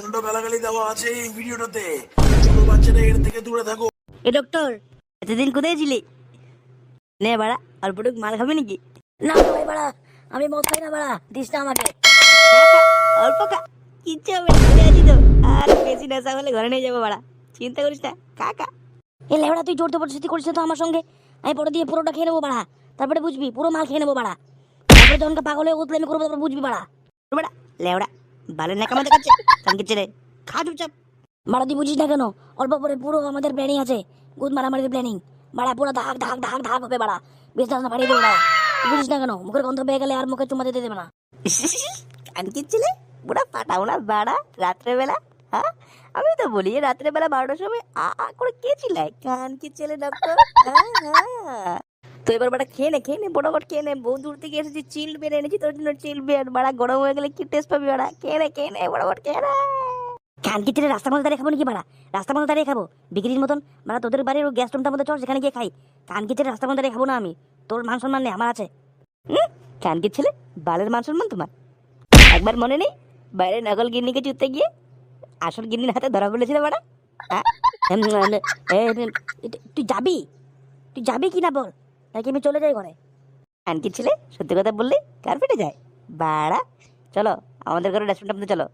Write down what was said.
প্রচণ্ড গালাগালি দেওয়া আছে এই ভিডিওটাতে। ছোট বাচ্চারা এর থেকে দূরে থাকো। এ ডক্টর এতদিন কোথায় ছিলি? নে বাড়া অল্পটুক মাল খাবি নাকি? না ভাই বাড়া আমি মদ খাই না বাড়া দিস না আমাকে। অল্প খা কিচ্ছু হবে ঘরে আছি তো। আর বেশি নেশা হলে ঘরে নিয়ে যাব বাড়া চিন্তা করিস না কাকা। এ লেবড়া তুই জোর জবরদস্তি করিস তো আমার সঙ্গে? আমি পরে দিয়ে পুরোটা খেয়ে নেব বাড়া তারপরে বুঝবি পুরো মাল খেয়ে নেব বাড়া। তারপরে যখন পাগল হয়ে উঠলে আমি করব তারপর বুঝবি বাড়া। বাড়া লেওড়া বালের নাকামা দেখাচ্ছে কানকে ছেড়ে খা চুপচাপ। বাড়া তুই বুঝিস না কেন? অল্প পরে পুরো আমাদের প্ল্যানিং আছে। গুদ মারামারির প্ল্যানিং বাড়া পুরো ধাক ধাক ধাক ধাক হবে বাড়া বেশ না বাড়িয়ে দেবে বাড়া বুঝিস না কেন? মুখের গন্ধ পেয়ে গেলে আর মুখে চুমা দিতে দেবে না। কানকির ছেলে পুরা পাঠাও না বাড়া রাত্রেবেলা হ্যাঁ? আমি তো বলি রাত্রেবেলা বারোটার সময় আ আ করে কে চিল্লায়? কানকির ছেলে ডক্টর? হ্যাঁ। তো এবার বাড়া খেয়ে নে খেয়ে নে বড় বড় খেয়ে নে। বহু দূর থেকে এসেছি চিল বের এনেছি, তোর জন্য চিল বের বাড়া, গরম হয়ে গেলে কি টেস্ট পাবি বাড়া? খেয়ে নে খেয়ে নে বড় খেয়ে নে। কানকি তেলে রাস্তার মধ্যে দাঁড়িয়ে খাব নাকি বাড়া? রাস্তার মধ্যে দাঁড়িয়ে খাব। বিক্রির মতন। মানে তোদের বাড়ির ওই গ্যাস রুমটার মধ্যে চল, সেখানে গিয়ে খাই। কানকি তেলে রাস্তার মধ্যে দাঁড়িয়ে খাব না আমি। তোর মান সম্মান নেই, আমার আছে। কানকির ছেলে? বালের মান সম্মান তোমার? একবার মনে নেই? বাইরে নকল গিন্নিকে চুতে গিয়ে আসল গিন্নির হাতে ধরা পড়েছিল বাড়া? তুই যাবি? তুই যাবি কি না বল? নাকি আমি চলে যাই ঘরে? আনকি ছেলে, সত্যি কথা বললি কার ফেটে যায়? বাড়া। চলো, আমাদের ঘরে ডাস্টবিনটা মধ্যে চলো।